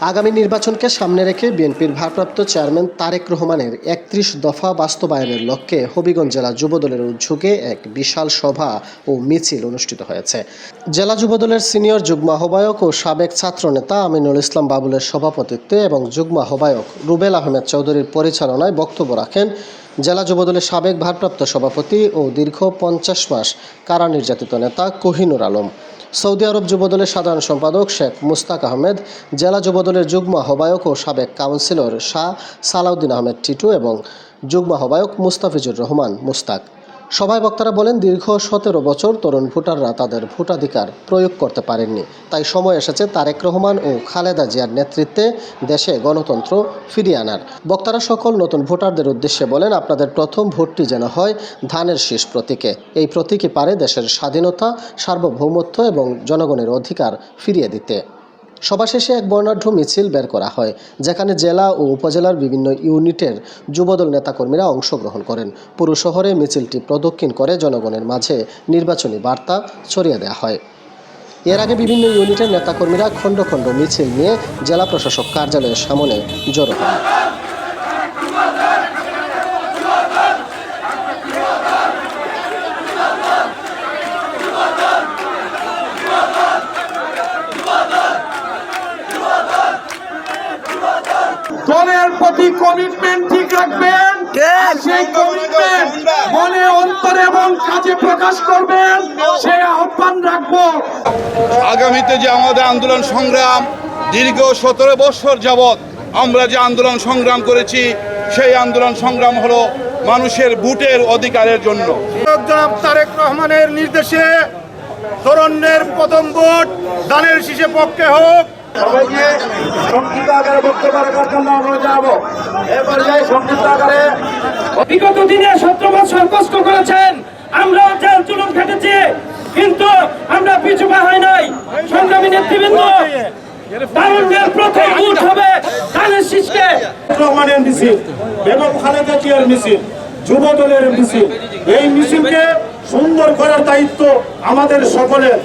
আগামী নির্বাচনকে সামনে রেখে বিএনপির ভারপ্রাপ্ত চেয়ারম্যান তারেক রহমানের একত্রিশ দফা বাস্তবায়নের লক্ষ্যে হবিগঞ্জ জেলা যুবদলের উদ্যোগে এক বিশাল সভা ও মিছিল অনুষ্ঠিত হয়েছে। জেলা যুবদলের সিনিয়র যুগ্ম আহ্বায়ক ও সাবেক ছাত্রনেতা আমিনুল ইসলাম বাবুলের সভাপতিত্বে এবং যুগ্ম আহ্বায়ক রুবেল আহমেদ চৌধুরীর পরিচালনায় বক্তব্য রাখেন জেলা যুবদলের সাবেক ভারপ্রাপ্ত সভাপতি ও দীর্ঘ পঞ্চাশ মাস কারা নির্যাতিত নেতা কোহিনুর আলম। সৌদি আরব যুবদলের সাধারণ সম্পাদক শেখ মুস্তাক আহমেদ, জেলা যুবদলের যুগ্ম আহ্বায়ক ও সাবেক কাউন্সিলর শাহ সালাউদ্দিন আহমেদ টিটু এবং যুগ্ম আহ্বায়ক মুস্তাফিজুর রহমান মুস্তাক। সভায় বক্তারা বলেন, দীর্ঘ সতেরো বছর তরুণ ভোটাররা তাদের ভোটাধিকার প্রয়োগ করতে পারেননি। তাই সময় এসেছে তারেক রহমান ও খালেদা জিয়ার নেতৃত্বে দেশে গণতন্ত্র ফিরিয়ে আনার। বক্তারা সকল নতুন ভোটারদের উদ্দেশ্যে বলেন, আপনাদের প্রথম ভোটটি যেন হয় ধানের শীষ প্রতীকে। এই প্রতীকই পারে দেশের স্বাধীনতা, সার্বভৌমত্ব এবং জনগণের অধিকার ফিরিয়ে দিতে। সভা শেষে এক বর্ণাঢ্য মিছিল বের করা হয়, যেখানে জেলা ও উপজেলার বিভিন্ন ইউনিটের যুবদল নেতাকর্মীরা অংশগ্রহণ করেন। পুরো শহরে মিছিলটি প্রদক্ষিণ করে জনগণের মাঝে নির্বাচনী বার্তা ছড়িয়ে দেওয়া হয়। এর আগে বিভিন্ন ইউনিটের নেতাকর্মীরা খণ্ড খণ্ড মিছিল নিয়ে জেলা প্রশাসক কার্যালয়ের সামনে জড়ো হয় দলের প্রতি কমিটমেন্ট ঠিক রাখবেন। সেই কমিটমেন্ট মনে অন্তরে এবং কাজে প্রকাশ করবেন। সেই আহ্বান রাখব। আগামীতে যে আমাদের আন্দোলন সংগ্রাম দীর্ঘ সতেরো বছর যাবৎ আমরা যে আন্দোলন সংগ্রাম করেছি সেই আন্দোলন সংগ্রাম হলো মানুষের বুটের অধিকারের জন্য। জনাব তারেক রহমানের নির্দেশে তরুণের প্রথম ভোট দানের শীষে পক্ষে হোক সবাইকে সংক্ষিপ্ত আকারে বক্তব্য রাখার জন্য অনুরোধ জানাব। এ পর্যায়ে সংক্ষিপ্ত আকারে বিগত দিনে সতেরো বছর কষ্ট করেছেন আমরা জেল জুলুম খেটেছি কিন্তু আমরা পিছু হয় নাই। সংগ্রামী নেতৃবৃন্দ তারুণ্যের প্রথম ভোট হবে ধানের শীষকে রহমানের মিছিল বেগম খালেদা জিয়ার মিছিল যুব দলের মিছিল। এই মিছিলকে সুন্দর করার দায়িত্ব আমাদের সকলের।